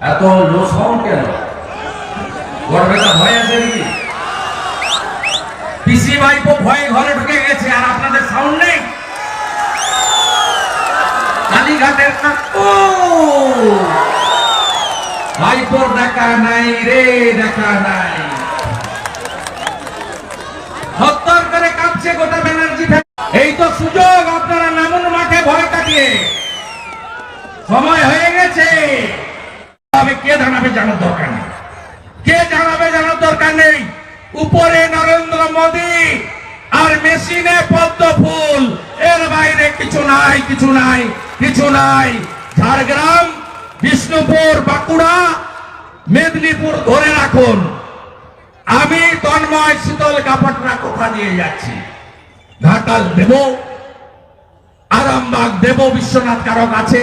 এত লো সাউন্ড কেন? ভাইপোর নাই রে নাই। করে কাঁপছে গোটা ব্যানার্জি এই তো সুযোগ, আপনারা নামুন মাঠে ভয় কাটিয়ে। সময় হয়ে গেছে। তবে কে জানাবে জানার দরকার নেই? কে জানাবে জানার দরকার নেই? উপরে নরেন্দ্র মোদী আর মেশিনে পদ্ম ফুল। এর বাইরে কিছু নাই কিছু নাই কিছু নাই। ঝাড়গ্রাম, বিষ্ণুপুর, বাঁকুড়া, মেদিনীপুর ধরে রাখুন। আমি তন্ময় শীতল কাপড়রা কোথা নিয়ে যাচ্ছি? ঘাটাল দেব, আরামবাগ দেব, বিশ্বনাথ কারক আছে,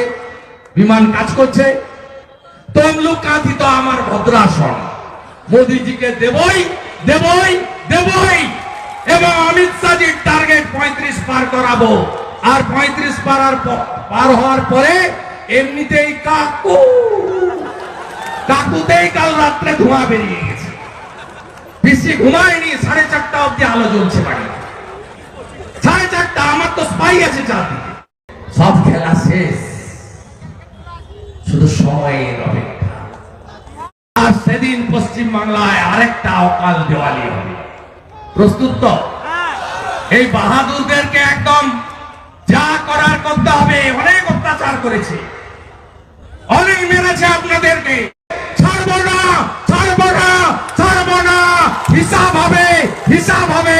বিমান কাজ করছে। তমলুক কাঁথি তো আমার ভদ্রাসন। মোদিজিকে দেবই দেবই দেবই। এবং অমিত শাহজির টার্গেট পঁয়ত্রিশ পার করাবো। আর পঁয়ত্রিশ পার পার হওয়ার পরে এমনিতেই কাকু। কাকুতেই কাল রাত্রে ধোঁয়া বেরিয়ে গেছে। বেশি ঘুমায়নি, সাড়ে চারটা অব্দি আলো জ্বলছে বাড়ি সাড়ে চারটা, আমার তো স্পাই আছে চারদিকে। সব খেলা শেষ। সময়ের অপেক্ষা। আর সেদিন পশ্চিম বাংলায় আরেকটা অকাল দেওয়ালি হবে। প্রস্তুত তো? এই বাহাদুরদেরকে একদম যা করার করতে হবে, অনেক অত্যাচার করেছে। অনেক মেরেছে আপনাদেরকে। ছাড়বো না ছাড়বো না ছাড়বো না। হিসাব হবে হিসাব হবে।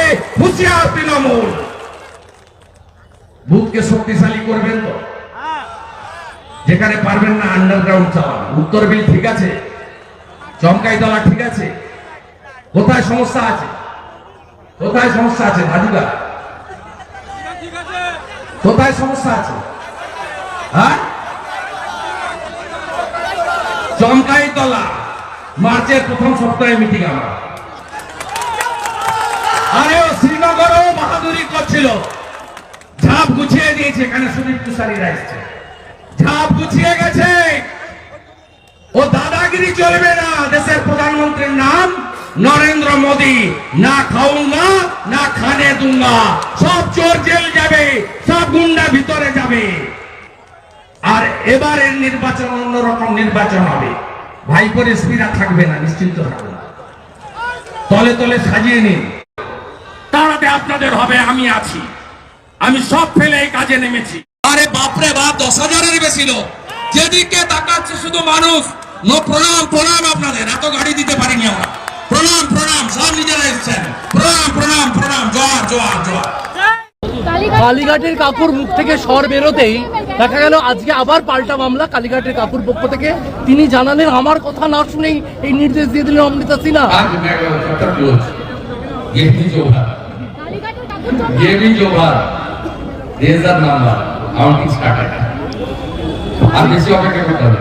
শক্তিশালী করবেন তো? যেখানে পারবেন না আন্ডারগ্রাউন্ড চালান উত্তর বিল ঠিক আছে চমকাই দেওয়া ঠিক আছে। কোথায় সমস্যা আছে? কোথায় সমস্যা আছে ধাদিকা কোথায় সমস্যা আছে? হ্যাঁ? চমকাই তলা মার্চের প্রথম সপ্তাহে মিটিং আমার। আরে ও শ্রীনগরেও বাহাদুরি করছিল। ঝাপ গুছিয়ে দিয়েছে, এখানে সুদীপ তুষারীরা এসছে। ঝাপ গুছিয়ে গেছে। ও দাদাগিরি চলবে না। দেশের প্রধানমন্ত্রীর নাম নরেন্দ্র মোদী। না খাউঙ্গা, না খানে দুঙ্গা। সব চোর জেল যাবে, সব গুন্ডা ভিতরে যাবে। আর এবারের নির্বাচন অন্যরকম নির্বাচন হবে। ভাইপোর এসপিরা থাকবে না, নিশ্চিন্ত থাকবে তলে তলে সাজিয়ে নিন। তাড়াতে আপনাদের হবে, আমি আছি। আমি সব ফেলে এই কাজে নেমেছি। আরে বাপরে বাপ দশ হাজারের বেশি লোক যেদিকে তাকাচ্ছে শুধু মানুষ নো প্রণাম প্রণাম আপনাদের এত গাড়ি দিতে পারিনি আমরা প্রণাম প্রণাম সব নিজেরা এসছেন প্রণাম প্রণাম প্রণাম জোয়ার জোয়ার জোয়ার কালীঘাটের কাকুর মুখ থেকে স্বর বেরোতেই দেখা গেল আজকে আবার পাল্টা মামলা কালীঘাটের কাকুর পক্ষ থেকে তিনি জানালেন আমার কথা না শুনেই এই নির্দেশ দিয়ে দিলেন অমৃতা সিনহা आज मैं खत्म क्लोज ये भी जो है কালীঘাটের কাকুর জন্য ये भी जो है रेजर আমার কি স্টার্ট আমি বেশি অপেক্ষা করতে হবে